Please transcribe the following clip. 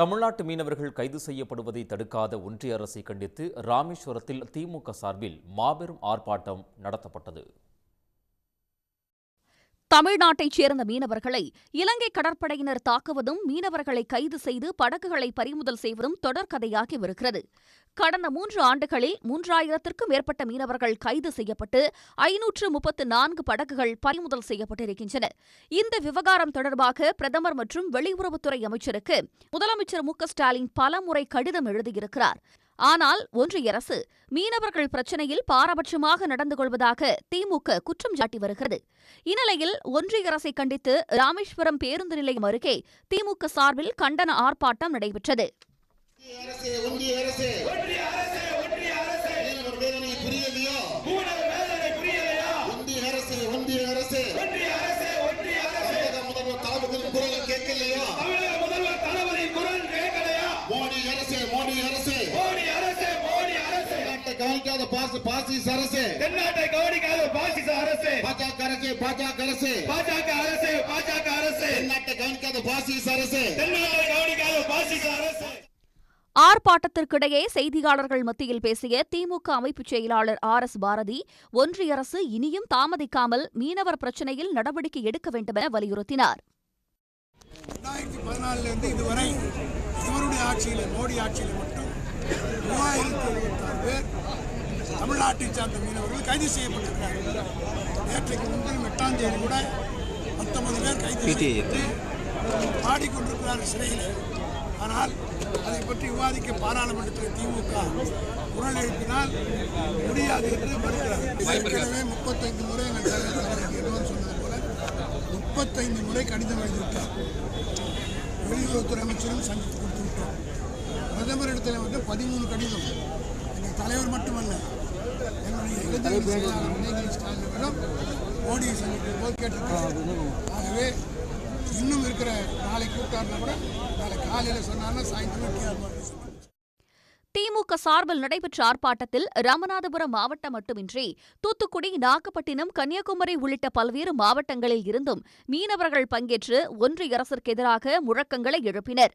தமிழ்நாட்டு மீனவர்கள் கைது செய்யப்படுவதை தடுக்காத ஒன்றிய அரசை கண்டித்து ராமேஸ்வரத்தில் திமுக சார்பில் மாபெரும் ஆர்ப்பாட்டம் நடத்தப்பட்டது. தமிழ்நாட்டைச் சேர்ந்த மீனவர்களை இலங்கை கடற்படையினர் தாக்குவதும் மீனவர்களை கைது செய்து படகுகளை பறிமுதல் செய்வதும் தொடர்கதையாகி வருகிறது கடந்த மூன்று ஆண்டுகளில் மூன்றாயிரத்திற்கும் மேற்பட்ட மீனவர்கள் கைது செய்யப்பட்டு ஐநூற்று முப்பத்து நான்கு படகுகள் பறிமுதல் செய்யப்பட்டிருக்கின்றன. இந்த விவகாரம் தொடர்பாக பிரதமர் மற்றும் வெளியுறவுத்துறை அமைச்சருக்கு முதலமைச்சர் மு ஸ்டாலின் பலமுறை கடிதம் எழுதியிருக்கிறார். ஆனால் ஒன்றிய அரசு மீனவர்கள் பிரச்சினையில் பாரபட்சமாக நடந்து கொள்வதாக திமுக குற்றம் சாட்டி வருகிறது. இந்நிலையில் ஒன்றிய அரசை கண்டித்து ராமேஸ்வரம் பேருந்து நிலையம் அருகே திமுக சார்பில் கண்டன ஆர்ப்பாட்டம் நடைபெற்றது. கவனிக்காத பாச பாசிஸ் அரசு. தென்னாட்டை கவனிக்காத பாசிச அரசு. பாஜக அரசு பாஜக அரசு. பாஜக அரசு பாஜக அரசு. நாட்டை கவனிக்காத பாசிஸ் அரசு. தென்னாட்டை கவனிக்காத பாசிச அரசு. ஆர்ப்பாட்டத்திற்கிடையே செய்தியாளர்கள் மத்தியில் பேசிய திமுக அமைப்புச் செயலாளர் ஆர் எஸ் பாரதி ஒன்றிய அரசு இனியும் தாமதிக்காமல் மீனவர் பிரச்சினையில் நடவடிக்கை எடுக்க வேண்டுமென வலியுறுத்தினார். ரெண்டாயிரத்தி பதினாலிருந்து இதுவரை இவருடைய ஆட்சியில் மோடி ஆட்சியில் மட்டும் மூவாயிரத்தி எழுபத்தாறு பேர் தமிழ்நாட்டை சார்ந்த மீனவர்கள் கைது செய்யப்பட்டிருக்கிறார்கள். நேற்றைக்கு முன்தினம் எட்டாம் தேதி கூட பத்தொன்பது பேர் கைது செய்யப்பட்டு பாடிக்கொண்டிருக்கிறார் சிறையில். ஆனால் அதை பற்றி விவாதிக்க பாராளுமன்றத்தில் திமுக குரல் எழுப்பினால் முடியாது என்று மறுக்கிறார் ஏற்கனவே முப்பத்தைந்து முறை எங்கள் தலைவர் சொன்னது போல முப்பத்தைந்து முறை கடிதம் எழுதிவிட்டார் வெளியுறவுத்துறை அமைச்சரும் சந்தித்து கொடுத்து விட்டோம் பிரதமரிடத்தில் வந்து பதிமூணு கடிதம். எங்கள் தலைவர் மட்டுமல்ல இளைஞர் செயலாளர் உதயநிதி ஸ்டாலின் அவர்களும் மோடியை சந்திக்கும் போது கேட்டிருக்கிறார். ஆகவே இன்னும் இருக்கிற நாளை கூப்பிட்டாருன்னா கூட நாளை காலையில் சொன்னார்னா சாயந்தரம் திமுக சார்பில் நடைபெற்ற ஆர்ப்பாட்டத்தில் ராமநாதபுரம் மாவட்டம் மட்டுமின்றி தூத்துக்குடி நாகப்பட்டினம் கன்னியாகுமரி உள்ளிட்ட பல்வேறு மாவட்டங்களில் இருந்தும் மீனவர்கள் பங்கேற்று ஒன்றிய அரசிற்கு எதிராக முழக்கங்களை எழுப்பினர்.